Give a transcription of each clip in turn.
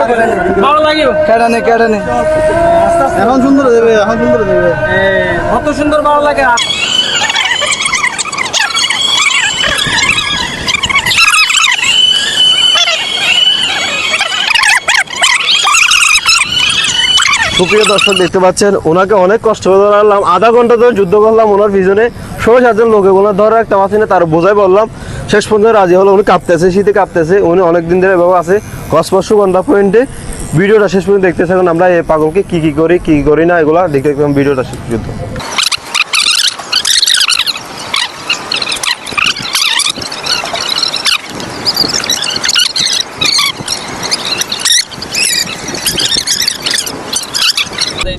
করে ভালো লাগিব কেডা নে কেডা নে এখন সুন্দর দেবে এখন সুন্দর দেবে কত সুন্দর ভালো লাগে। সুপ্রিয় দর্শক, দেখতে পাচ্ছেন, ওনাকে অনেক কষ্ট করে ধরলাম আধা ঘণ্টা ধরে যুদ্ধ করলাম ওনার পিছনে। ষোলো সাতজন লোকে ওনার ধরে একটা মাসিনে তার বোঝাই বললাম। শেষ পর্যন্ত রাজি হলো, উনি কাঁপতেছে, শীতে কাঁপতেছে। উনি অনেক দিন ধরে এভাবে আছে, কসমসু গন্ধা পয়েন্টে ভিডিওটা শেষ পর্যন্ত দেখতে থাকুন আমরা এই পাগলকে কী কী করি কী করি না, এগুলো দেখতে দেখলাম ভিডিওটা শেষ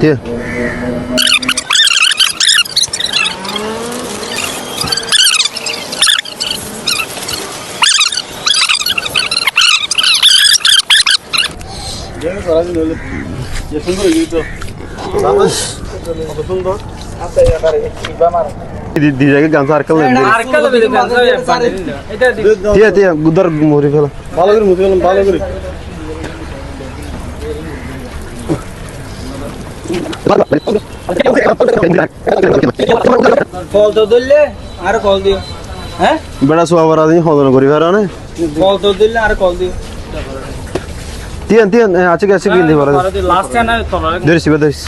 চ্যাম্পু ঠিক দি- দি জায়গায় গামছা আর কাল আর কাল বেদে পানি এটা দি ঠিক আছে গুদার মরি ফেলা ভালো করে মুছে ফেলাম ভালো করে ফল তো দিলে আর কল দিও হ্যাঁ বেড়া শোয়া বড়া দিন হদন করি ফেরা না ফল তো দিলে আর কল দিও তিন তিন আছে কি আছে কি দি বড়া আর লাস্ট না তোলা ধরিস বা ধরিস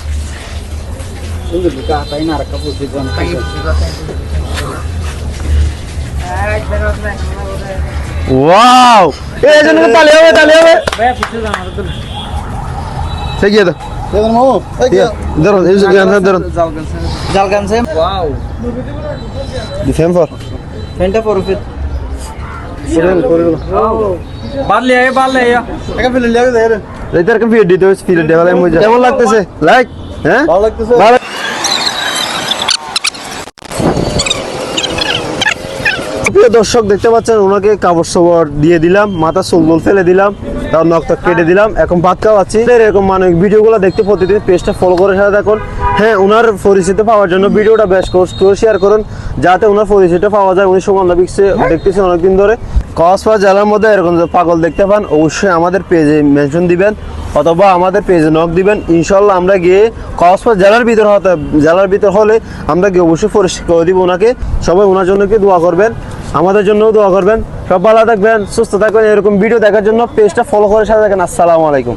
ওয়াও এই জন্য তালে হবে তালে হবে ভাই পিছে যা আমার তো সে গিয়ে দাও ধরো এই যে গান ধরো জালগান সে ওয়াও দি ফেম ফর ফেন্টা পরফিট করে করে বাদ লিয়া বাদ লিয়া রেতার কে ভিডিও দিতে ফিল দেওয়ালে মজা কেমন লাগতেছে লাইক হ্যাঁ ভালো লাগতেছে ভালো প্রিয় দর্শক দেখতে পাচ্ছেন ওনাকে কাপড় সাপড় দিয়ে দিলাম মাথা চুল ফেলে দিলাম। তার নখ টক কেটে দিলাম। এখন ভাত খাওয়াচ্ছি। এরকম মানে ভিডিওগুলো দেখতে প্রতিদিন পেজটা ফলো করে সাথে দেখুন হ্যাঁ ওনার পরিচিতি পাওয়ার জন্য ভিডিওটা বেশ করে শেয়ার করুন, যাতে ওনার পরিচিতি পাওয়া যায়। উনি সুগন্ধা বিক্সে দেখতেছি অনেকদিন ধরে। কক্সবাজার জেলার মধ্যে এরকম পাগল দেখতে পান, অবশ্যই আমাদের পেজে মেনশন দিবেন, অথবা আমাদের পেজে নক দিবেন। ইনশাল্লাহ আমরা গিয়ে কক্সবাজার জেলার ভিতর হতে, জেলার ভিতর হলে আমরা গিয়ে অবশ্যই পরিষ্কার করে দিব ওনাকে সবাই ওনার জন্য কি দোয়া করবেন? আমাদের জন্যও দোয়া করবেন। সব ভালো থাকবেন, সুস্থ থাকবেন। এরকম ভিডিও দেখার জন্য পেজটা ফলো করে সাথে থাকেন। আসসালামু আলাইকুম।